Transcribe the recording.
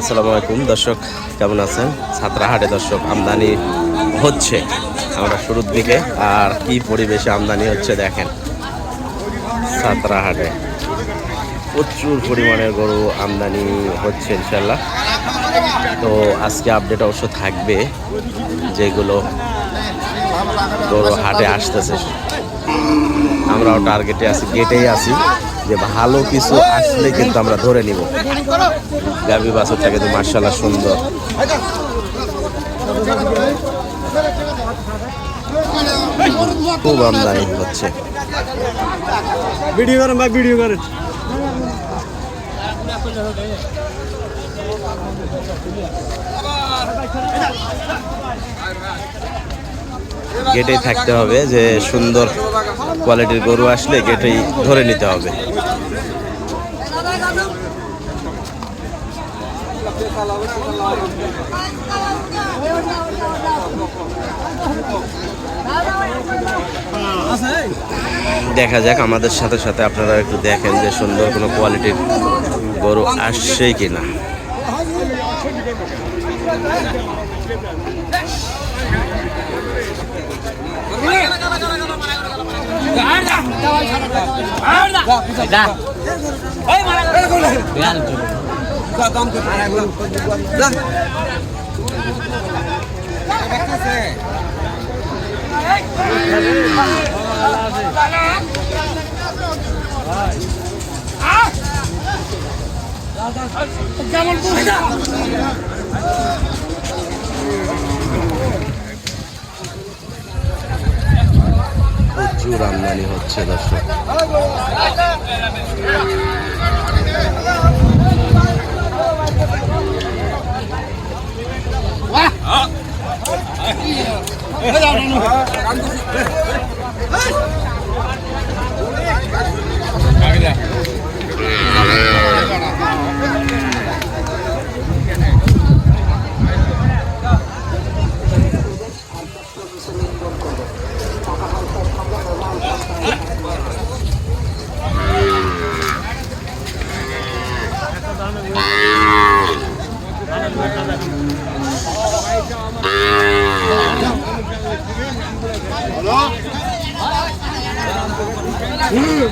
আসসালামু আলাইকুম। দর্শক, কেমন আছেন? ছাত্রাহাটে দর্শক, আমদানি হচ্ছে আমরা শুরুর দিকে, আর কি পরিবেশে আমদানি হচ্ছে দেখেন। ছাত্রাহাটে প্রচুর পরিমাণে গরু আমদানি হচ্ছে ইনশাল্লাহ তো আজকে আপডেট অবশ্য থাকবে যেগুলো গরু হাটে আসতেছে। আমরাও টার্গেটে আছি গেটেই আছি, যে ভালো কিছু আসলে কিন্তু আমরা ধরে নিব। গাভী বাছরটা কিন্তু মার্শাল্লাহ সুন্দর। খুব আমদানি হচ্ছে। ভিডিও করেন ভাই, ভিডিও করেন। গেটেই থাকতে হবে যে সুন্দর কোয়ালিটির গরু আসলে গেটেই ধরে নিতে হবে। দেখা যাক, আমাদের সাথে সাথে আপনারা একটু দেখেন যে সুন্দর কোনো কোয়ালিটির গরু আসছেই কিনা। কেমন বুঝা প্রচুর আমদানি হচ্ছে দর্শক Ah! 응.